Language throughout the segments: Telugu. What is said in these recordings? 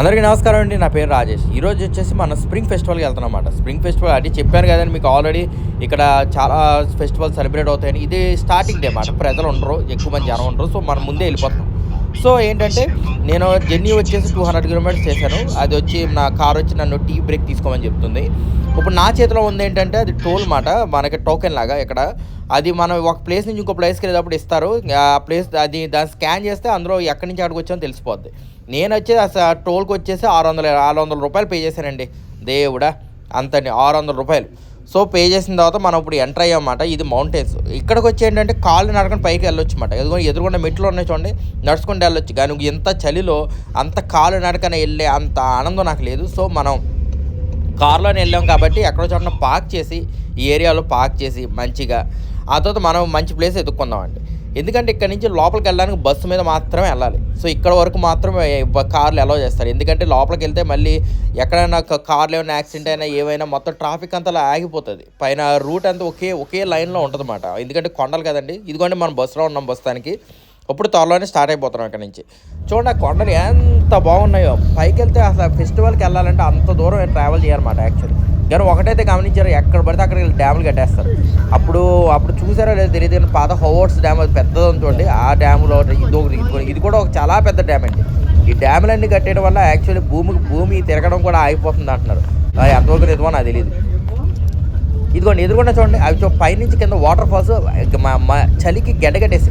అందరికీ నమస్కారం అండి నా పేరు రాజేష్. ఈరోజు వచ్చేసి మనం స్ప్రింగ్ ఫెస్టివల్కి వెళ్తున్నాం స్ప్రింగ్ ఫెస్టివల్ అది చెప్పాను కదండి మీకు ఆల్రెడీ ఇక్కడ చాలా ఫెస్టివల్ సెలబ్రేట్ అవుతాయని. ఇది స్టార్టింగ్ డే అన్నమాట. ప్రజలు ఉండరు ఎక్కువ మంది జనం ఉండరు సో మనం ముందే వెళ్ళిపోతాం. సో ఏంటంటే నేను జర్నీ వచ్చేసి టూ హండ్రెడ్ కిలోమీటర్స్ చేశాను. అది వచ్చి నా కార్ వచ్చి నన్ను టీ బ్రేక్ తీసుకోమని చెప్తుంది. ఇప్పుడు నా చేతిలో ఉంది ఏంటంటే అది టోల్ మాట. మనకి టోకెన్ లాగా ఇక్కడ. అది మనం ఒక ప్లేస్ నుంచి ఇంకో ప్లేస్కి వెళ్ళేటప్పుడు ఇస్తారు. ఆ ప్లేస్ అది దాన్ని స్కాన్ చేస్తే అందులో ఎక్కడి నుంచి అక్కడికి వచ్చామో తెలిసిపోద్ది. నేను వచ్చేసి అసలు టోల్కి వచ్చేసి ఆరు వందల ఆరు వందల రూపాయలు పే చేశానండి. దేవుడా అంతండి ఆరు వందల రూపాయలు. సో పే చేసిన తర్వాత మనం ఇప్పుడు ఎంటర్ అయ్యామన్నమాట. ఇది మౌంటైన్స్. ఇక్కడికి వచ్చి ఏంటంటే కాళ్ళు నడకని పైకి వెళ్ళొచ్చు అనమాట ఎదుగుని ఎదురుకుండా మెట్లు ఉన్నాయి చూడండి. నడుచుకుంటూ వెళ్ళొచ్చు. కానీ ఎంత చలిలో అంత కాళ్ళు నడకన వెళ్ళే అంత ఆనందం నాకు లేదు. సో మనం కార్లోనే వెళ్ళాం కాబట్టి ఎక్కడో చోట పార్క్ చేసి ఈ ఏరియాలో పార్క్ చేసి మంచిగా ఆ తర్వాత మనం మంచి ప్లేస్ ఎదుక్కుందామండి ఎందుకంటే ఇక్కడ నుంచి లోపలికి వెళ్ళడానికి బస్సు మీద మాత్రమే వెళ్ళాలి. సో ఇక్కడ వరకు మాత్రమే కార్లు అలౌ చేస్తారు. ఎందుకంటే లోపలికి వెళ్తే మళ్ళీ ఎక్కడైనా కార్లు ఏమైనా యాక్సిడెంట్ అయినా ఏమైనా మొత్తం ట్రాఫిక్ అంతా అలా ఆగిపోతుంది. పైన రూట్ అంతా ఒకే ఒకే లైన్లో ఉంటుంది అన్నమాట ఎందుకంటే కొండలు కదండి. ఇదిగోండి మనం బస్సులో ఉన్నాం బస్తానికి ఇప్పుడు త్వరలోనే స్టార్ట్ అయిపోతున్నాం ఇక్కడ నుంచి. చూడండి ఆ కొండలు ఎంత బాగున్నాయో. పైకి వెళ్తే అసలు ఫెస్టివల్కి వెళ్ళాలంటే అంత దూరం ట్రావెల్ చేయాలన్నమాట యాక్చువల్లీ కానీ ఒకటైతే గమనించారు ఎక్కడ పడితే అక్కడ డ్యాములు కట్టేస్తారు. అప్పుడు అప్పుడు చూసారో లేదో తెలియదు కానీ పాత హోవర్స్ డ్యామ్ అది పెద్దది చూడండి ఆ డ్యాములో ఇది ఒకటి ఇది కూడా- ఒక చాలా పెద్ద డ్యామ్ అండి. ఈ డ్యాములన్నీ కట్టేయడం వల్ల యాక్చువల్లీ భూమికి భూమి తిరగడం కూడా ఆగిపోతుంది అంటున్నారు. ఎంతవరకు నిజమో నాకు తెలియదు ఇదిగోండి ఎదురుకుండా చూడండి అవి పైనుంచి కింద వాటర్ ఫాల్స్ చలికి గడ్డగట్టేసి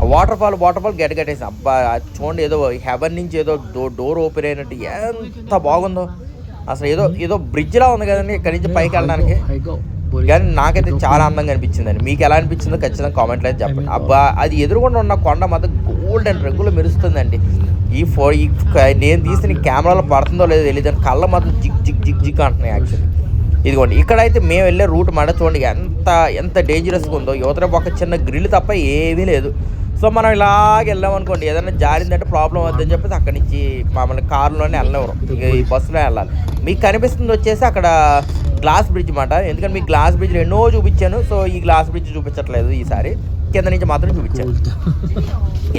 ఆ వాటర్ ఫాల్ వాటర్ ఫాల్ గడ్డగట్టేసి అబ్బా అది చూడండి ఏదో హెవెన్ నుంచి ఏదో డోర్ ఓపెన్ అయినట్టు ఎంత బాగుందో. అసలు ఏదో ఏదో బ్రిడ్జ్లా ఉంది కదండి ఇక్కడ నుంచి పైకి వెళ్ళడానికి. కానీ నాకైతే చాలా అందంగా అనిపించిందండి. మీకు ఎలా అనిపించిందో ఖచ్చితంగా కామెంట్లో అయితే చెప్పండి. అబ్బా అది ఎదురుగుండా ఉన్న కొండ మాత్రం గోల్డెన్ రంగులో మెరుస్తుందండి. ఈ ఫో ఈ నేను తీసిన కెమెరాలో పడుతుందో లేదో తెలియదు కళ్ళ మాత్రం జిగ్ జిగ్ జిగ్ జిగ్ అంటున్నాయి యాక్చువల్లీ ఇదిగోండి ఇక్కడైతే మేము వెళ్ళే రూట్ మాట చూడండి ఎంత ఎంత డేంజరస్గా ఉందో. యువతల ఒక చిన్న గ్రిల్ తప్ప ఏమీ లేదు. సో మనం ఇలాగ వెళ్ళాం అనుకోండి ఏదైనా జారిందంటే ప్రాబ్లం అవుతుందని చెప్పేసి అక్కడి నుంచి మామూలు కారులోనే వెళ్ళనివ్వరు. ఇక ఈ బస్సులో వెళ్ళాలి. మీకు కనిపిస్తుంది వచ్చేసి అక్కడ గ్లాస్ బ్రిడ్జ్ అనమాట ఎందుకంటే మీకు గ్లాస్ బ్రిడ్జ్ ఎన్నో చూపించాను. సో ఈ గ్లాస్ బ్రిడ్జ్ చూపించట్లేదు ఈసారి. కింద నుంచి మాత్రం చూపించాను.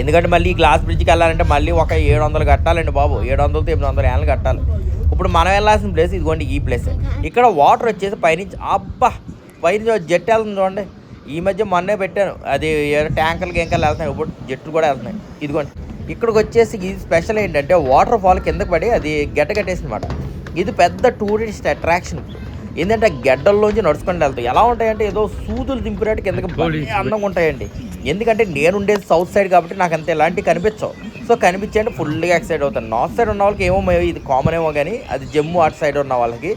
ఎందుకంటే మళ్ళీ ఈ గ్లాస్ బ్రిడ్జ్కి వెళ్ళాలంటే మళ్ళీ ఒక ఏడు వందలు కట్టాలండి బాబు. ఏడు వందలతో ఎనిమిది వందల ఏళ్ళు కట్టాలి. ఇప్పుడు మనం వెళ్ళాల్సిన ప్లేస్ ఇదిగోండి ఈ ప్లేస్ ఇక్కడ వాటర్ వచ్చేసి పైనుంచి అబ్బా! పైనుంచి జెట్ వెళ్తుంది చూడండి. ఈ మధ్య మొన్నే పెట్టాను. అది ఏదో ట్యాంకర్లు గేంకర్లు వెళ్తున్నాయి. ఇప్పుడు జెట్లు కూడా వెళ్తున్నాయి. ఇదిగోండి. ఇక్కడికి వచ్చేసి ఇది స్పెషల్ ఏంటంటే వాటర్ ఫాల్ కిందకి పడి అది గడ్డ కట్టేసిందన్నమాట ఇది పెద్ద టూరిస్ట్ అట్రాక్షన్ ఏంటంటే గడ్డల్లోంచి నడుచుకొని వెళ్తాయి. ఎలా ఉంటాయంటే ఏదో సూదులు దింపినట్టు కిందకి అందంగా ఉంటాయండి. ఎందుకంటే నేను ఉండేది సౌత్ సైడ్ కాబట్టి నాకు అంత ఎలాంటి కనిపించవు. సో కనిపించండి ఫుల్గా ఎక్సైట్ అవుతాను. నార్త్ సైడ్ ఉన్న వాళ్ళకి ఏమో ఇది కామన్ ఏమో కానీ అది జమ్మూ అటు సైడ్ ఉన్న వాళ్ళకి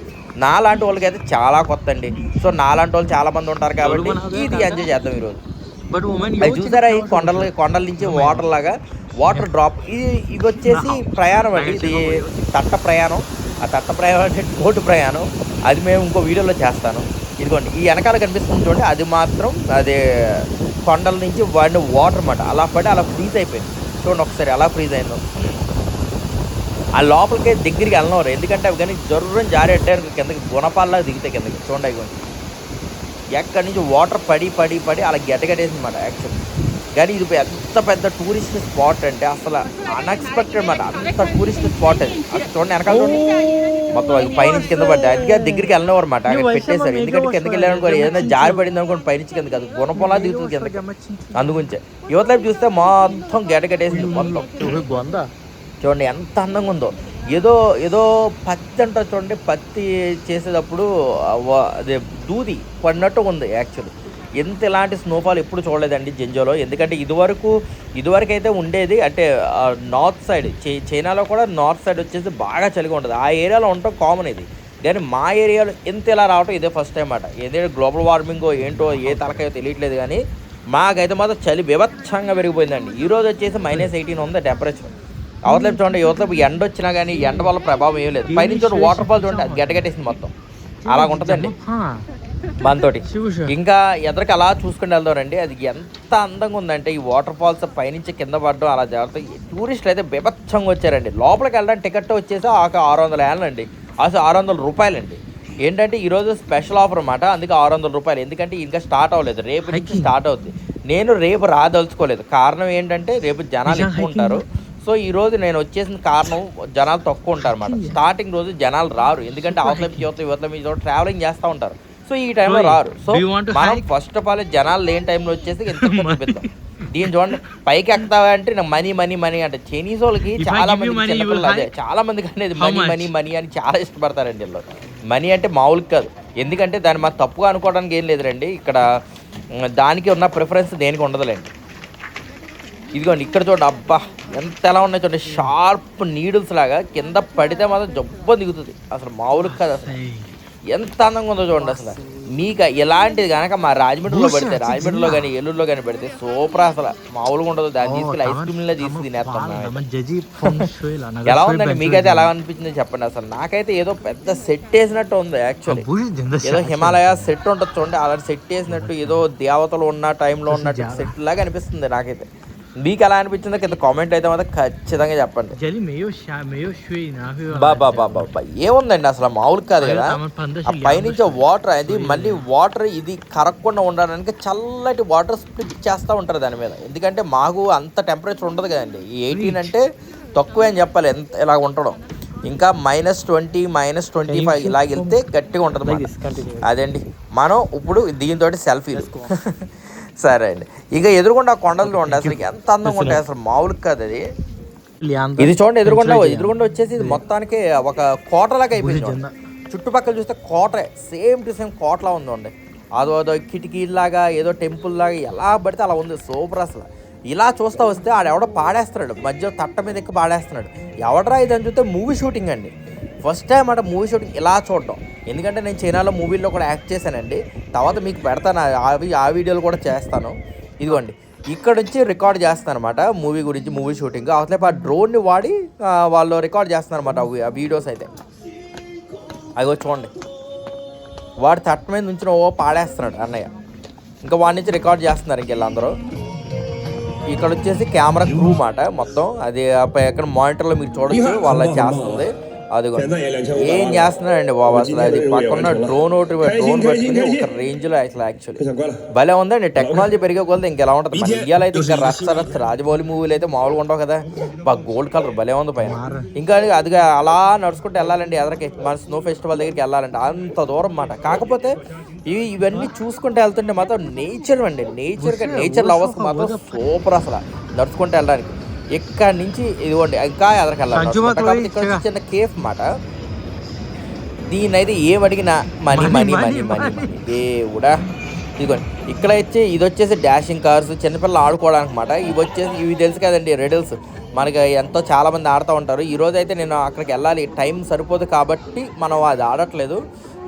నా లాంటి వాళ్ళకి అయితే చాలా కొత్త అండి సో నా లాంటి వాళ్ళు చాలా మంది ఉంటారు కాబట్టి ఇది ఎంజాయ్ చేద్దాం ఈరోజు. అది చూసారా ఈ కొండల కొండల నుంచి వాటర్ లాగా? వాటర్ డ్రాప్ ఇది ఇది వచ్చేసి ప్రయాణం అండి. ఇది తట్ట ప్రయాణం. ఆ తట్ట ప్రయాణం అంటే బోటు ప్రయాణం. అది మేము ఇంకో వీడియోలో చేస్తాను. ఇదిగోండి ఈ వెనకాల కనిపిస్తుంది చూడండి అది మాత్రం అది కొండల నుంచి వాడిన వాటర్ అన్నమాట. అలా పడి అలా ఫ్రీజ్ అయిపోయింది. చూడండి ఒకసారి అలా ఫ్రీజ్ అయిందో. ఆ లోపలికి దగ్గరికి వెళ్ళినవారు ఎందుకంటే అవి కానీ జర్రం జారేటారు కిందకి గుణపాల్లా దిగుతాయి కిందకి. చూడండి ఇవ్వండి ఎక్కడి నుంచి వాటర్ పడి పడి పడి అలా గెటగట్టేసింది అనమాట యాక్చువల్లీ కానీ ఇది ఎంత పెద్ద టూరిస్ట్ స్పాట్ అంటే అసలు అన్ఎక్స్పెక్టెడ్ అనమాట అంత టూరిస్ట్ స్పాట్ అది. అది చూడండి వెనకాల చూడండి. మొత్తం అది పైనుంచి కింద పడ్డా అందుకే దగ్గరికి వెళ్ళినవారు అనమాట అక్కడ పెట్టేశారు. ఎందుకంటే కిందకి వెళ్ళారనుకో ఏదైనా జారి పడింది అనుకోండి పైనుంచి కింద కాదు. గుణపంలా దిగుతుంది కిందకి. అందుగురించే యువత చూస్తే మొత్తం గెటగట్టేసింది మొత్తం. బొందా చూడండి ఎంత అందంగా ఉందో. ఏదో ఏదో పత్తి అంటారు చూడండి పత్తి చేసేటప్పుడు అదే దూది పడినట్టు ఉంది యాక్చువల్లీ ఎంత ఇలాంటి స్నోఫాల్ ఎప్పుడు చూడలేదండి జింజోలో. ఎందుకంటే ఇదివరకు ఇదివరకు అయితే ఉండేది అంటే నార్త్ సైడ్ చై చైనాలో కూడా నార్త్ సైడ్ వచ్చేసి బాగా చలిగా ఉంటుంది ఆ ఏరియాలో ఉండటం కామన్ ఇది. కానీ మా ఏరియాలో ఎంత ఇలా రావటం ఇదే ఫస్ట్ టైం అట. ఏదైతే గ్లోబల్ వార్మింగ్ ఏంటో ఏ తలకాయో తెలియట్లేదు కానీ మాకైతే మాత్రం చలి వివత్సంగా పెరిగిపోయిందండి. ఈ రోజు వచ్చేసి మైనస్ ఎయిటీన్ ఉంది టెంపరేచర్ అవతల చూడండి యువతలు ఎండ వచ్చినా కానీ ఎండ వల్ల ప్రభావం ఏం లేదు. పైనుంచి వాటర్ ఫాల్ చూడండి అది గడ్డగట్టేసింది మొత్తం. అలా ఉంటుందండి మనతోటి. ఇంకా ఎదరికి అలా చూసుకుని వెళ్దామండి అది ఎంత అందంగా ఉందంటే ఈ వాటర్ ఫాల్స్ పైనుంచి కింద పడడం అలా జరుగుతాయి టూరిస్టులు అయితే బీభత్సంగా వచ్చారండి. లోపలికి వెళ్ళడానికి టికెట్ వచ్చేసి ఒక ఆరు వందల ఏళ్ళండి అసలు ఆరు వందల రూపాయలండి. ఏంటంటే ఈరోజు స్పెషల్ ఆఫర్ అన్నమాట. అందుకే ఆరు వందల రూపాయలు. ఎందుకంటే ఇంకా స్టార్ట్ అవ్వలేదు. రేపు నుంచి స్టార్ట్ అవుద్ది. నేను రేపు రాదలుచుకోలేదు. కారణం ఏంటంటే రేపు జనాలు ఎక్కువ ఉంటారు. సో ఈ రోజు నేను వచ్చేసిన కారణం జనాలు తక్కువ ఉంటారు అన్నమాట. స్టార్టింగ్ రోజు జనాలు రారు. ఎందుకంటే అవతల యువత యువత మీ ట్రావెలింగ్ చేస్తూ ఉంటారు. సో ఈ టైంలో రారు. సో మనం? ఫస్ట్ ఆఫ్ ఆల్ జనాలు లేని టైంలో వచ్చేసి ఎంత చూపిద్దాం దీని చూడండి పైకి ఎక్కుతావా అంటే మనీ మనీ మనీ అంటే చైనీస్ వాళ్ళకి చాలా మంది చిన్నపిల్లలు అదే? చాలా మందికి అనేది మనీ? మనీ మనీ అని చాలా ఇష్టపడతారండి వీళ్ళు. మనీ అంటే మామూలు కాదు. ఎందుకంటే దాన్ని మా తప్పుగా అనుకోవడానికి ఏం లేదురండి ఇక్కడ దానికి ఉన్న ప్రిఫరెన్స్ దేనికి ఉండదులేండి. ఇదిగోండి ఇక్కడ చూడండి అబ్బా ఎంత ఎలా ఉన్నాయి చూడండి షార్ప్ నీడిల్స్ లాగా కింద పడితే మాత్రం జబ్బ దిగుతుంది. అసలు మామూలు కాదు అసలు. ఎంత అందంగా ఉందో చూడండి అసలు. మీకు ఇలాంటిది కనుక మా రాజమండ్రిలో పెడితే రాజమండ్రిలో కానీ ఏలూరులో కానీ పెడితే సూపర్ అసలు. మామూలుగా ఉండదు. దాన్ని తీసుకెళ్ళి ఐస్ క్రీమ్లో తీసి తినేస్తాం. ఎలా ఉందండి? మీకైతే ఎలా అనిపించింది చెప్పండి అసలు. నాకైతే ఏదో పెద్ద సెట్ వేసినట్టు ఉంది యాక్చువల్లీ ఏదో హిమాలయ సెట్ ఉంటుంది చూడండి. అలాంటి సెట్ వేసినట్టు ఏదో దేవతలు ఉన్న టైంలో ఉన్నట్టు సెట్ లాగా అనిపిస్తుంది నాకైతే. మీకు ఎలా అనిపించిందో? కింద కామెంట్ అయితే మాత్రం ఖచ్చితంగా చెప్పండి. బాబా బాబా ఏముందండి అసలు? మామూలు కాదు కదా? ఆ పైనుంచి వాటర్ అది మళ్ళీ వాటర్ ఇది కరగకుండా ఉండడానికి చల్లటి వాటర్ స్ప్లిట్ చేస్తూ ఉంటారు దాని మీద. ఎందుకంటే మాకు అంత టెంపరేచర్ ఉండదు కదండి. ఎయిటీన్ అంటే తక్కువే అని చెప్పాలి. ఎంత ఇలా ఉండడం. ఇంకా minus twenty minus twenty five ఇలా వెళ్తే గట్టిగా ఉంటుంది అదండి. మనం ఇప్పుడు దీంతో తీసుకో సరే అండి. ఇక ఎదురుకుండా కొండలు చూడండి అసలు ఎంత అందంగా ఉంటాయి అసలు మామూలు కాదు అది. ఇది చూడండి ఎదురుకుండా ఎదురుకుండా వచ్చేసి ఇది మొత్తానికి ఒక కోటలాగా అయిపోయింది. చుట్టుపక్కల చూస్తే కోట సేమ్ టు సేమ్ కోటలా ఉందండి అదో అదో కిటికీలాగా ఏదో టెంపుల్ లాగా ఎలా పడితే అలా ఉంది సూపర్ అసలు. ఇలా చూస్తా వస్తే ఆడెవడో పాడేస్తున్నాడు మధ్య తట్ట మీద ఎక్కి పాడేస్తున్నాడు. ఎవడరా ఇది అని చూస్తే మూవీ షూటింగ్ అండి. ఫస్ట్ టైం అంటే మూవీ షూటింగ్ ఇలా చూడడం ఎందుకంటే నేను చైనాలో మూవీల్లో కూడా యాక్ట్ చేశానండి. తర్వాత మీకు పెడతాను ఆ- అవి ఆ వీడియోలు కూడా చేస్తాను. ఇదిగోండి. ఇక్కడ నుంచి రికార్డ్ చేస్తాను అనమాట మూవీ గురించి మూవీ షూటింగ్ అవతలేపు ఆ డ్రోన్ని వాడి వాళ్ళు రికార్డ్ చేస్తున్నారు అనమాట ఆ వీడియోస్ అయితే. అవి చూడండి. వాడు తట్ట మీద నుంచి ఓ పాడేస్తున్నాడు అన్నయ్య. ఇంకా వాడి నుంచి రికార్డ్ చేస్తున్నారు ఇంకెళ్ళందరూ ఇక్కడ వచ్చేసి కెమెరా క్రూ మాట మొత్తం. అది ఎక్కడ మానిటర్లో మీరు చూడొచ్చు వాళ్ళ చేస్తుంది. అదిగో. ఏం చేస్తున్నారండి బాబు అసలు? అది పక్కన డ్రోన్ ఒకటి డ్రోన్ పెట్టుకుని ఒక రేంజ్లో అసలు యాక్చువల్లీ భలే ఉందండి టెక్నాలజీ పెరిగే కొలది ఇంకెలా ఉంటుంది? మన ఇండియాలో అయితే ఇంకా రచ్చ రచ్చ రాజమౌళి మూవీలు అయితే మామూలుగా ఉండవు కదా? బాగా గోల్డ్ కలర్ భలే ఉంది పైన. ఇంకా అది- అది అలా నడుచుకుంటూ వెళ్ళాలండి ఎదరికి. మన స్నో ఫెస్టివల్ దగ్గరికి వెళ్ళాలంటే అంత దూరం అన్నమాట కాకపోతే ఇవి ఇవన్నీ చూసుకుంటూ వెళ్తుంటే మాత్రం నేచర్ అండి. నేచర్ నేచర్ లవర్స్ మాత్రం సూపర్ అసలు. నడుచుకుంటూ వెళ్ళడానికి. ఇక్కడ నుంచి ఇదిగోండి ఇంకా ఎదరికి వెళ్ళాలి సంజు మాకు కాకపోతే ఇక్కడ చిన్న కేఫ్ మాట. దీన్ని అయితే ఏం అడిగినా money money money money money దేవుడా. ఇదిగోండి ఇక్కడ వచ్చి ఇది వచ్చేసి డాషింగ్ కార్స్ చిన్నపిల్లలు ఆడుకోవడానికి మాట. ఇవి వచ్చేసి ఇవి తెలుసు కదండి రెడిల్స్. మనకి ఎంతో చాలా మంది ఆడుతూ ఉంటారు. ఈ రోజు అయితే నేను అక్కడికి వెళ్ళాలి. టైం సరిపోదు కాబట్టి మనం అది ఆడట్లేదు.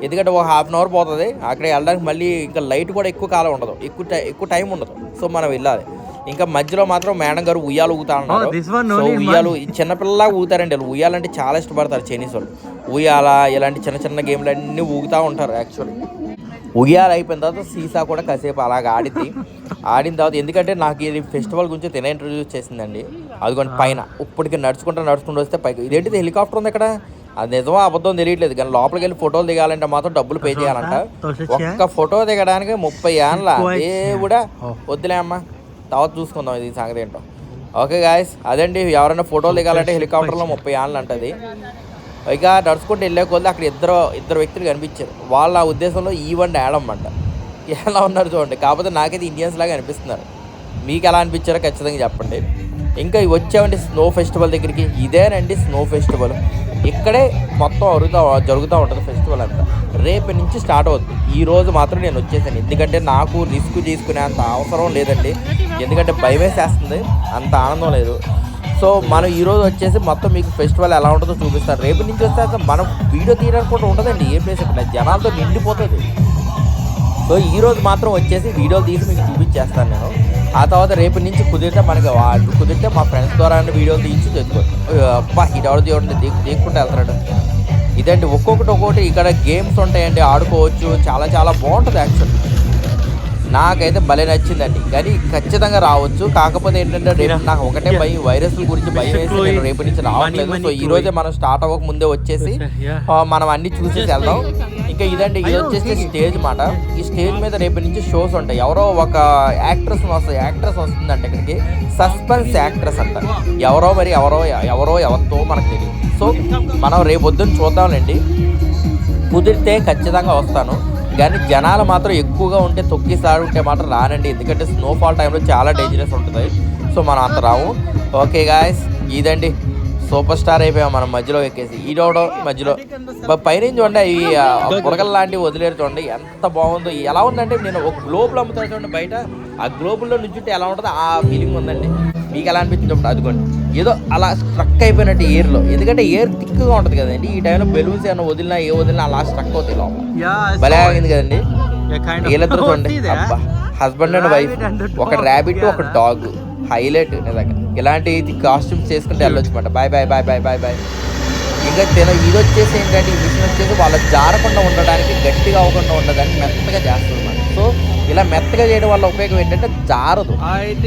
ఎందుకంటే ఒక హాఫ్ అన్ అవర్ పోతుంది. అక్కడ వెళ్ళడానికి మళ్ళీ ఇంకా లైట్ కూడా ఎక్కువ కాలం ఉండదు. ఎక్కువ టై ఎక్కువ టైం ఉండదు. సో మనం వెళ్ళాలి. ఇంకా మధ్యలో మాత్రం మేడం గారు ఉయ్యాలు ఊగుతా ఉన్నారు. Oh, one సో ఉయ్యాలు చిన్నపిల్లలా ఊగుతారండి వాళ్ళు. ఉయ్యాలంటే చాలా ఇష్టపడతారు చైనీస్ వాళ్ళు. ఉయ్యాల ఇలాంటి చిన్న చిన్న గేమ్లు అన్నీ ఊగుతూ ఉంటారు యాక్చువల్లీ ఉయ్యాల అయిపోయిన తర్వాత సీసా కూడా కాసేపు అలాగ ఆడింది ఆడిన తర్వాత ఎందుకంటే నాకు ఇది ఫెస్టివల్ గురించి తినే ఇంట్రడ్యూస్ చేసిందండి అదిగోండి పైన. ఇప్పటికి నడుచుకుంటూ నడుచుకుంటూ వస్తే పైకి. ఇదేంటిది హెలికాప్టర్ ఉంది ఇక్కడ? అది నిజమో అబద్ధం తెలియట్లేదు. కానీ లోపలికి వెళ్ళి ఫోటోలు దిగాలంటే మాత్రం డబ్బులు పే చేయాలంట. ఒక్క ఫోటో దిగడానికి ముప్పై ఏళ్ళ. దేవుడా వద్దులే అమ్మా. తర్వాత చూసుకుందాం ఇది సంగతి ఏంటో. ఓకే గాయస్ అదండి ఎవరైనా ఫోటోలు దిగాలంటే హెలికాప్టర్లో ముప్పై ఏళ్ళు అంటుంది. ఇక నడుచుకుంటూ వెళ్ళే కొద్ది అక్కడ ఇద్దరు ఇద్దరు వ్యక్తులు కనిపించారు. వాళ్ళ ఉద్దేశంలో ఈ వన్ యాడమ్ అంట. ఎలా ఉన్నారు చూడండి. కాకపోతే నాకైతే ఇండియన్స్ లాగా అనిపిస్తున్నారు. మీకు ఎలా అనిపించారో ఖచ్చితంగా చెప్పండి. ఇంకా వచ్చామండి స్నో ఫెస్టివల్ దగ్గరికి. ఇదేనండి స్నో ఫెస్టివల్. ఇక్కడే మొత్తం అరుగుతా జరుగుతూ ఉంటుంది ఫెస్టివల్ అంతా. రేపు నుంచి స్టార్ట్ అవుతుంది ఈ రోజు మాత్రం నేను వచ్చేసాను. ఎందుకంటే నాకు రిస్క్ తీసుకునే అంత అవసరం లేదండి. ఎందుకంటే భయం వేసేస్తుంది అంత ఆనందం లేదు. సో మనం ఈరోజు వచ్చేసి మొత్తం మీకు ఫెస్టివల్ ఎలా ఉంటుందో చూపిస్తాను. రేపు నుంచి వస్తే మనం వీడియో తీయడానికి కూడా ఉండదండి. ఏ ప్లేస్ ఇక్కడ జనాలతో నిండిపోతుంది. సో ఈ రోజు మాత్రం వచ్చేసి వీడియోలు తీసి మీకు చూపించేస్తాను నేను. ఆ తర్వాత రేపు నుంచి కుదిరితే మనకి కుదిరితే మా ఫ్రెండ్స్ ద్వారా వీడియోలు తీసి తెచ్చుకోవచ్చు అబ్బా చూడండి దిగు దిక్కుంటూ వెళ్తున్నాడు. ఇదండి ఒక్కొక్కటి ఒక్కొక్కటి ఇక్కడ గేమ్స్ ఉంటాయండి ఆడుకోవచ్చు చాలా చాలా బాగుంటుంది యాక్చువల్లీ నాకైతే భలే నచ్చిందండి. కానీ ఖచ్చితంగా రావచ్చు. కాకపోతే ఏంటంటే రేపు నాకు ఒకటే భయం వైరస్ల గురించి భయం వేసి నేను రేపు నుంచి రావట్లేదు. సో ఈ రోజే మనం స్టార్ట్ అవ్వక ముందే వచ్చేసి మనం అన్ని చూసేసి వెళ్దాం. ఇంకా ఇదండి ఇది వచ్చేసి స్టేజ్ మాట. ఈ స్టేజ్ మీద రేపు నుంచి షోస్ ఉంటాయి. ఎవరో ఒక యాక్ట్రెస్ వస్తుంది యాక్ట్రెస్ వస్తుందంట ఇక్కడికి. సస్పెన్స్ యాక్ట్రెస్ అంట. ఎవరో మరి ఎవరో ఎవరో ఎవరితో మనకు తెలియదు సో మనం రేపు పొద్దున్న చూద్దాంలేండి. కుదిరితే ఖచ్చితంగా వస్తాను. కానీ జనాలు మాత్రం ఎక్కువగా ఉంటే తొక్కిసారి ఉంటే మాత్రం రానండి. ఎందుకంటే స్నోఫాల్ టైంలో చాలా డేంజరస్ ఉంటుంది. సో మనం అంత రాము. ఓకే గాయస్ ఇదండి. సూపర్ స్టార్ అయిపోయాం మనం మధ్యలో ఎక్కేసి. ఈడోడో మధ్యలో. పైనుంచి చూడండి ఈ ఆ, బుడగలు లాంటివి వదిలేరు చూడండి ఎంత బాగుందో. ఎలా ఉందంటే నేను ఒక గ్లోబుల్ అమ్ముతాను చూడండి బయట. ఆ గ్లోబుల్లో నుంచుంటే ఎలా ఉంటుందో ఆ ఫీలింగ్ ఉందండి. మీకు ఎలా అనిపించింది చెప్పండి. అదిగోండి. ఏదో అలా స్ట్రక్ అయిపోయినట్టు ఎయిర్లో. ఎందుకంటే ఎయిర్ థిక్గా ఉంటుంది కదండి. ఈ టైంలో బెలూన్స్ ఏమైనా వదిలినా ఏ వదిలినా అలా స్ట్రక్ అవుతాయి లోపల. భలే. ఆగింది కదండి. వీళ్ళిద్దరు చూడండి. హస్బెండ్ అండ్ వైఫ్ ఒక ర్యాబిట్ ఒక. డాగ్ హైలైట్ నిజంగా. ఇలాంటి కాస్ట్యూమ్స్ చేసుకుంటే వెళ్ళొచ్చు మాట bye bye bye bye bye bye. ఇంకా తిన ఇది వచ్చేసి ఏంటంటే ఈ మిషన్ వచ్చేసి వాళ్ళ జారకుండా ఉండడానికి గట్టిగా అవ్వకుండా ఉండడానికి మెత్తగా చేస్తుంది అన్నమాట. సో ఇలా మెత్తగా చేయడం వల్ల ఉపయోగం ఏంటంటే జారదు.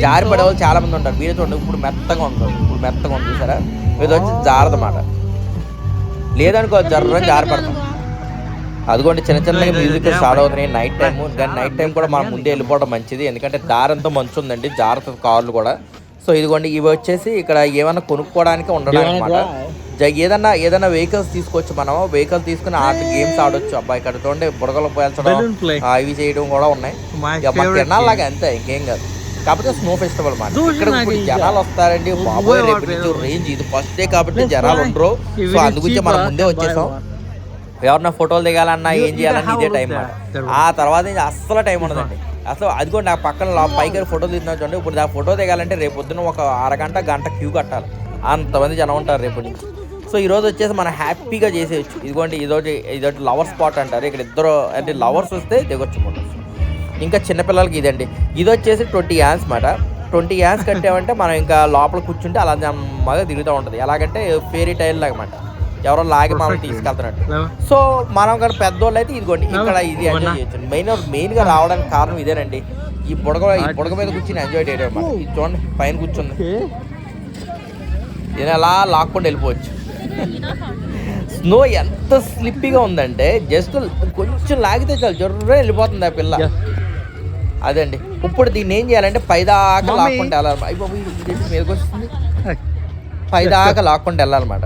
జారి. పడే వాళ్ళు చాలా మంది ఉంటారు. వీరే చూడండి ఇప్పుడు మెత్తగా ఉంటుంది. ఇప్పుడు మెత్తగా ఉంది చూసారా? ఇది వచ్చి జారదన్నమాట. లేదనుకో జర్రని జారి పడతాం అదిగోండి చిన్న చిన్నగా మ్యూజిక్ స్టార్ట్ అవుతున్నాయి. నైట్ టైం కానీ నైట్ టైం కూడా మనం ముందే వెళ్ళిపోవడం మంచిది. ఎందుకంటే దారంతా మంచు ఉందండి జారుతుంది కార్లు కూడా. సో ఇదిగోండి ఇవి వచ్చేసి ఇక్కడ ఏమైనా కొనుక్కోవడానికి ఉండడానికి అనమాట ఏదన్నా ఏదైనా వెహికల్స్ తీసుకోవచ్చు మనం వెహికల్ తీసుకుని ఆట గేమ్స్ ఆడొచ్చు. అబ్బాయి ఇక్కడ చూడండి బుడగలు పోల్చడం ఇవి చేయడం కూడా ఉన్నాయి. తిరణాలాగా అంతే ఇంకేం కాదు. కాకపోతే స్నో ఫెస్టివల్ మాట. ఇక్కడ ఇప్పుడు. జనాలు వస్తారండి. బాబోయ్ రేపు. రేంజ్ ఇది ఫస్ట్ డే కాబట్టి జనాలు. ఉండరు. సో అందుగురించి మనం ముందే వచ్చేసాం. ఎవరన్నా ఫోటోలు దిగాలన్నా ఏం చేయాలన్నా ఇదే టైం ఆ తర్వాత అస్సలు టైం ఉండదండి. అసలు అది కూడా నా పక్కన పైకి ఫోటో తీస్తున్నా చూడండి. ఇప్పుడు ఆ ఫోటో దిగాలంటే రేపు పొద్దున్న ఒక అరగంట గంట క్యూ కట్టాలి. అంతమంది జనం ఉంటారు రేపు నుంచి. సో ఈ రోజు వచ్చేసి మనం హ్యాపీగా చేసేయచ్చు. ఇదిగోండి ఇదోటి ఇదోటి లవర్ స్పాట్ అంటారు. ఇక్కడ ఇద్దరు అంటే లవర్స్ వస్తే దిగొచ్చు ఫోటోస్. ఇంకా చిన్నపిల్లలకి ఇదండి. ఇది వచ్చేసి ట్వంటీ యాన్స్ మాట ట్వంటీ యాన్స్ కట్టామంటే మనం ఇంకా లోపల కూర్చుంటే అలా నమ్మగా తిరుగుతూ ఉంటుంది. ఎలాగంటే ఫేరీ టైల్ లాగా మాట ఎవరో లాగి మనం. తీసుకెళ్తున్నట్టు. సో మనం కానీ పెద్దోళ్ళు అయితే ఇదిగోండి ఇక్కడ ఇది ఎంజాయ్? చేయొచ్చు. మెయిన్ మెయిన్గా రావడానికి కారణం ఇదేనండి. ఈ బుడగ ఈ బుడగ మీద కూర్చుని ఎంజాయ్ చేయడం అన్నమాట. ఇది చూడండి పైన కూర్చుంది. ఇది అలా లాక్కుండా వెళ్ళిపోవచ్చు. స్నో ఎంత స్లిప్పీగా ఉందంటే జస్ట్ కొంచెం లాగితే చాలు జర్ర వెళ్ళిపోతుంది ఆ పిల్ల. అదండి. ఇప్పుడు దీన్ని ఏం చేయాలంటే పైదాకా. లాక్కుంటే వెళ్ళాలి మీదకి వస్తుంది పైదాకా లాక్కుంటూ వెళ్ళాలన్నమాట.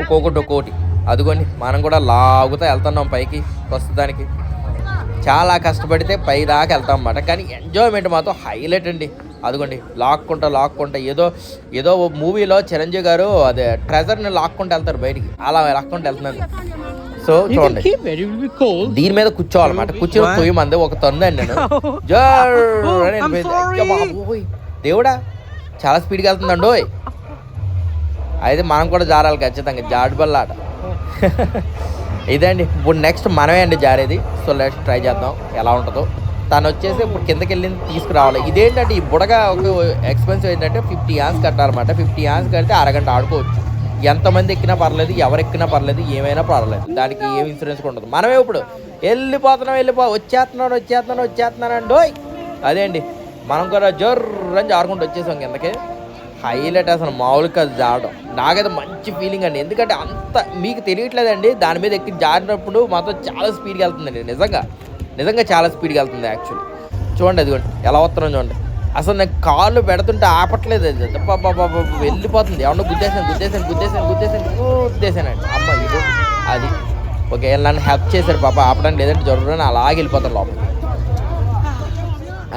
ఒక్కొక్కటి ఒక్కొక్కటి. అదిగోండి మనం కూడా లాగుతా వెళ్తున్నాం పైకి ప్రస్తుతానికి. చాలా కష్టపడితే పై దాకా వెళ్తాం అన్నమాట. కానీ ఎంజాయ్మెంట్ మాత్రం హైలైట్ అండి. అదిగోండి లాక్కుంటా లాక్కుంటా. ఏదో ఏదో మూవీలో చిరంజీవి గారు అదే ట్రెజర్ని లాక్కుంటూ వెళ్తారు బయటికి. అలా లాక్కుంటూ వెళ్తున్నాను. సో చూడండి. దీని మీద కూర్చోవాలన్నమాట. కూర్చొని? తొయ్యి మంది ఒక తొందండి నేను. Oh. దేవుడా చాలా స్పీడ్గా వెళ్తుందండి అయితే మనం కూడా జారాలి ఖచ్చితంగా. జాడుబల్లాట ఇదండి. ఇప్పుడు నెక్స్ట్ మనమే అండి జారేది. సో లెట్స్ ట్రై చేద్దాం. ఎలా ఉంటుందో. తను వచ్చేసి ఇప్పుడు కిందకి వెళ్ళింది తీసుకురావాలి. ఇదేంటంటే ఈ బుడగ ఒక ఎక్స్పెన్సివ్ ఏంటంటే ఫిఫ్టీ యాన్స్ కట్టాలన్నమాట. ఫిఫ్టీ యాన్స్ కడితే అరగంట ఆడుకోవచ్చు. ఎంతమంది ఎక్కినా పర్లేదు ఎవరు ఎక్కినా పర్లేదు ఏమైనా పర్లేదు. దానికి ఏం ఇన్సూరెన్స్ ఉండదు. మనమే ఇప్పుడు వెళ్ళిపోతున్నాం వెళ్ళిపో వచ్చేస్తున్నాను వచ్చేస్తున్నాను వచ్చేస్తున్నాను అండి అదే అండి. మనం కూడా జోర్రని జారుకుంటూ వచ్చేసాం కిందకి. హైలైట్ అసలు మామూలుగా కాదు జారడం. నాకైతే మంచి ఫీలింగ్ అండి. ఎందుకంటే అంత మీకు తెలియట్లేదండి దాని మీద ఎక్కి జారినప్పుడు మాత్రం చాలా స్పీడ్గా వెళ్తుందండి. నిజంగా నిజంగా చాలా స్పీడ్గా వెళ్తుంది యాక్చువల్లీ చూడండి అదిగోండి ఎలా వస్తున్నాం చూడండి. అసలు నేను కాళ్ళు పెడుతుంటే ఆపట్లేదు అది. వెళ్ళిపోతుంది. ఎవరు గుద్దేసాను గుద్దేసాను గుద్దేసాను గుద్దేసాను గుద్దేసానండి అమ్మ ఇది అది. ఓకే నన్ను హెల్ప్ చేశారు పాప ఆపడానికి లేదంటే జరుగుతుంది అలాగే వెళ్ళిపోతాను లోపల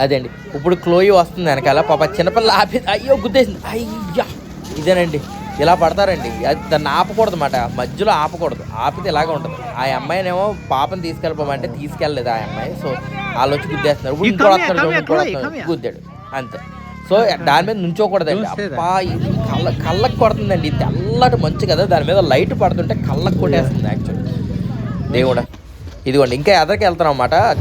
అదే అండి ఇప్పుడు క్లోయి వస్తుంది వెనకాల. పాప చిన్నపిల్ల ఆపి అయ్యో గుద్దేసింది. అయ్యా. ఇదేనండి. ఇలా పడతారండి. అది దాన్ని ఆపకూడదు అన్నమాట. మధ్యలో ఆపకూడదు. ఆపితే ఇలాగే ఉంటుంది. ఆ అమ్మాయినేమో పాపని తీసుకెళ్ళిపోమంటే తీసుకెళ్ళలేదు ఆ అమ్మాయి. సో వాళ్ళు వచ్చి గుద్దేస్తున్నారు ఇప్పుడు వస్తున్నాడు, వస్తున్నాడు, here. గుద్దాడు. అంతే. సో దాని మీద నుంచోకూడదండి. అబ్బా ఇది కళ్ళ కళ్ళకు కొడుతుందండి. ఇది తెల్లటి మంచు కదా. దాని మీద లైట్ పడుతుంటే కళ్ళకు కొట్టేస్తుంది యాక్చువల్లీ దేవుడా. ఇదిగోండి. ఇంకా ఎదరికి వెళ్తున్నాం అన్నమాట.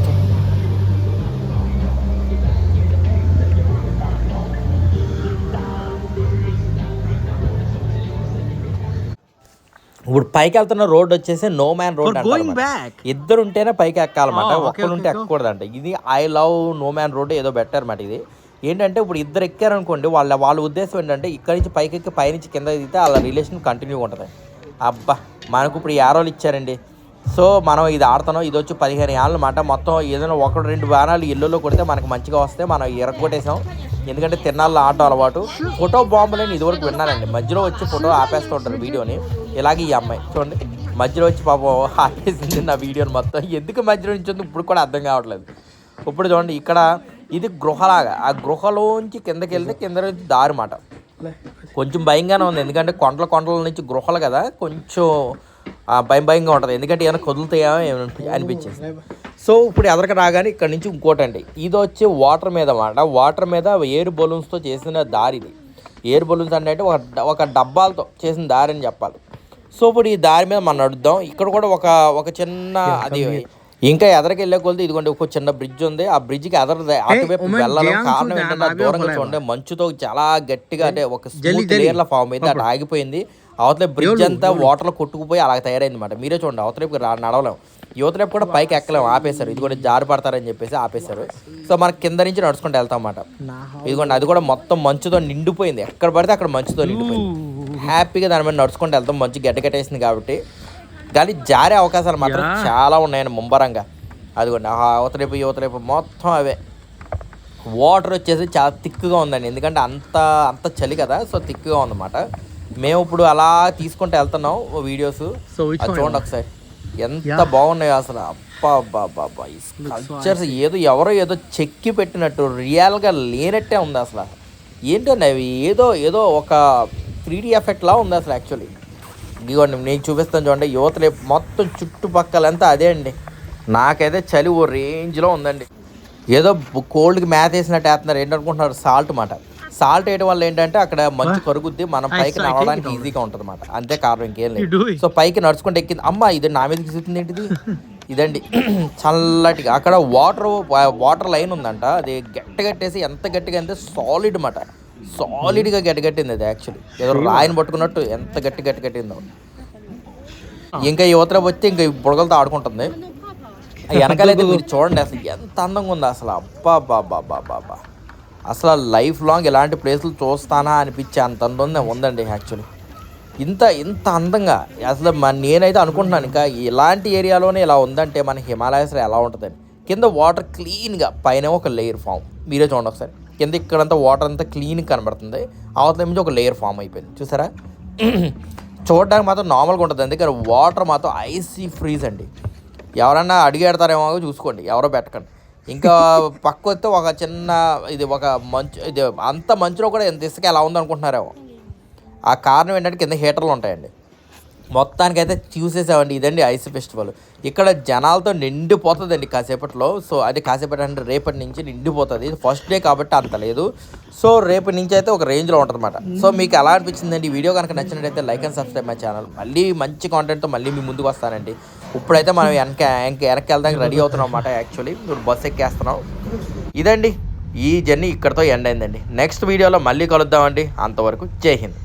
ఇప్పుడు పైకి వెళ్తున్న రోడ్ వచ్చేసి నో మ్యాన్ రోడ్. ఇద్దరు ఉంటేనే పైకి ఎక్కాలన్నమాట ఒక్కరు ఉంటే. ఎక్కకూడదంట ఇది I love no man road ఏదో బెటర్ అనమాట ఇది. ఏంటంటే ఇప్పుడు ఇద్దరు ఎక్కారనుకోండి వాళ్ళ వాళ్ళ ఉద్దేశం ఏంటంటే ఇక్కడి నుంచి పైకి ఎక్కి పైనుంచి కింద దిగితే వాళ్ళ రిలేషన్ కంటిన్యూ ఉంటుంది. అబ్బా మనకు ఇప్పుడు యారోలు ఇచ్చారండి. సో మనం ఇది ఆడుతున్నాం ఇది వచ్చి పదిహేను ఏళ్ళ మాట. మొత్తం ఏదైనా ఒకటి రెండు బాణాలు ఇల్లులో కొడితే మనకు మంచిగా వస్తే మనం ఎరగొట్టేసాం. ఎందుకంటే తిన్నాళ్ళు ఆడటం అలవాటు. ఫోటో బాంబులని ఇదివరకు విన్నానండి. మధ్యలో వచ్చి ఫోటో ఆపేస్తూ ఉంటారు వీడియోని. ఇలాగే ఈ అమ్మాయి చూడండి మధ్యలో వచ్చి పాపం ఆపేసింది నా వీడియోని మొత్తం. ఎందుకు మధ్యలో నుంచి ఉంది ఇప్పుడు కూడా అర్థం కావట్లేదు. ఇప్పుడు చూడండి ఇక్కడ ఇది గృహలాగా. ఆ గృహలోంచి కిందకి వెళ్తే కింద నుంచి దారి మాట. కొంచెం భయంగానే ఉంది. ఎందుకంటే కొండల కొండల నుంచి గృహలు కదా. కొంచెం భయం భయంగా ఉంటుంది. ఎందుకంటే ఏమైనా కదులుతాయో ఏమో అనిపించేసి. సో ఇప్పుడు ఎదరికి రాగానే ఇక్కడ నుంచి ఇంకోటి అండి. ఇది వచ్చి వాటర్ మీద మాట వాటర్ మీద ఎయిర్ బలూన్స్తో చేసిన దారి ఇది. ఎయిర్ బలూన్స్ అంటే ఒక ఒక డబ్బాలతో చేసిన దారి అని చెప్పాలి. సో ఇప్పుడు ఈ దారి మీద మనం నడుద్దాం. ఇక్కడ కూడా ఒక ఒక చిన్న అది ఇంకా ఎదరికి వెళ్ళే కొలిది ఇదిగోండి ఒక చిన్న బ్రిడ్జ్ ఉంది. ఆ బ్రిడ్జ్కి ఎదర అటువైపు Jiangsu కారణం ఏంటంటే దూరంగా? చూడండి. మంచుతో చాలా గట్టిగా అంటే ఒక స్మూత్. లేయర్ల ఫామ్ అయింది అటు ఆగిపోయింది. అవతల బ్రిడ్జ్ అంతా వాటర్లో కొట్టుకుపోయి అలా తయారైంది అనమాట మీరే చూడండి అవతలైపు నడవలేం. యువతలైపు కూడా పైకి ఎక్కలేం ఆపేశారు. ఇది కూడా జారి పడతారని చెప్పేసి ఆపేశారు. సో మనం కింద నుంచి నడుచుకుంటూ వెళ్తాం అన్నమాట ఇదిగోండి అది కూడా మొత్తం మంచుతో నిండిపోయింది. ఎక్కడ పడితే అక్కడ మంచుతో నిండిపోయింది. హ్యాపీగా దాని మీద నడుచుకుంటూ వెళ్తాం. మంచి గడ్డ కట్టేసింది కాబట్టి. కానీ జారే అవకాశాలు మాత్రం. చాలా ఉన్నాయండి ముంబరంగా. అదిగోండి ఆ అవతలైపు యువతలైపు మొత్తం అవే. వాటర్ వచ్చేసి చాలా థిక్గా ఉందండి. ఎందుకంటే అంత అంత చలి కదా సో థిక్గా ఉందన్నమాట. మేము ఇప్పుడు అలా తీసుకుంటూ వెళ్తున్నాం వీడియోస్? చూడండి ఒకసారి. ఎంత. బాగున్నాయో అసలు. అబ్బా కల్చర్స్ ఏదో ఎవరో ఏదో చెక్కి పెట్టినట్టు రియల్గా లేనట్టే ఉంది అసలు. ఏంటండి అవి? ఏదో ఏదో ఒక త్రీ డీ ఎఫెక్ట్ లా ఉంది అసలు యాక్చువల్లీ ఇదిగోండి నేను చూపిస్తాను చూడండి. యువతలే మొత్తం చుట్టుపక్కలంతా అదే అండి. నాకైతే చలి ఓ రేంజ్లో ఉందండి. ఏదో కోల్డ్కి మ్యాథ్ వేసినట్టు వేస్తున్నారు. ఏంటనుకుంటున్నారు? సాల్ట్ మాట. సాల్ట్ వేయడం వల్ల ఏంటంటే అక్కడ మంచు కరుగుద్ది మనం పైకి నడవడానికి. ఈజీగా ఉంటుంది అనమాట అంతే కారణం ఇంకేం లేదు. సో పైకి నడుచుకుంటే ఎక్కింది. అమ్మ ఇది నా మీద తీసుకుంది ఏంటిది? ఇదండి. చల్లటిగా. అక్కడ వాటర్ వాటర్ లైన్ ఉందంట. అది గట్టి కట్టేసి ఎంత గట్టిగా అంటే సాలిడ్ మాట. సాలిడ్గా గట్టి కట్టింది అది యాక్చువల్లీ ఏదో రాయిని పట్టుకున్నట్టు ఎంత గట్టి గట్టి కట్టిందో. ఇంకా యువతల వచ్చి ఇంకా బుడగలతో ఆడుకుంటుంది. వెనకాలైతే మీరు చూడండి అసలు ఎంత అందంగా ఉంది అసలు. అబ్బా బాబా బాబా బా అసలు లైఫ్ లాంగ్ ఇలాంటి ప్లేసులు చూస్తానా అనిపించే అంత అందం ఉందండి యాక్చువల్లీ. ఇంత ఇంత అందంగా. అసలు మన నేనైతే అనుకుంటున్నాను ఇంకా ఇలాంటి ఏరియాలోనే ఇలా ఉందంటే మన హిమాలయస్లో ఎలా ఉంటుందని. కింద వాటర్ క్లీన్గా పైన ఒక లేయర్ ఫామ్. మీరే చూడండి ఒకసారి. కింద ఇక్కడంతా వాటర్ అంతా క్లీన్ కనబడుతుంది. అవతల నుంచి ఒక లేయర్ ఫామ్ అయిపోయింది. చూసారా? చూడడానికి మాత్రం నార్మల్గా ఉంటుంది. కానీ వాటర్ మాత్రం ఐసీ ఫ్రీజ్ అండి. ఎవరన్నా అడిగేడతారేమో చూసుకోండి. ఎవరో పెట్టకండి. ఇంకా పక్క వస్తే ఒక చిన్న ఇది ఒక మంచు ఇది అంత మంచులో కూడా ఎంత ఇసుక ఎలా ఉందనుకుంటున్నారేమో. ఆ కారణం ఏంటంటే కింద హీటర్లు ఉంటాయండి. మొత్తానికైతే చూసేసామండి ఇదండి ఐస్ ఫెస్టివల్. ఇక్కడ జనాలతో నిండిపోతుందండి కాసేపట్లో. సో అది కాసేపటి అంటే రేపటి నుంచి నిండిపోతుంది. ఇది ఫస్ట్ డే కాబట్టి అంత లేదు. సో రేపటి నుంచి అయితే ఒక రేంజ్లో ఉంటుందన్నమాట. సో మీకు ఎలా అనిపించిందండి? వీడియో కనుక నచ్చినట్టయితే like and subscribe my channel. మళ్ళీ మంచి కాంటెంట్తో మళ్ళీ మీ ముందుకు వస్తానండి. ఇప్పుడైతే మనం వెనక వెనక వెనక్కి వెళ్దానికి రెడీ అవుతున్నాం అన్నమాట యాక్చువల్లీ ఇప్పుడు బస్ ఎక్కేస్తున్నాం. ఇదండి. ఈ జర్నీ ఇక్కడితో ఎండ్ అయిందండి. నెక్స్ట్ వీడియోలో మళ్ళీ కలుద్దామండి. అంతవరకు జై హింద్.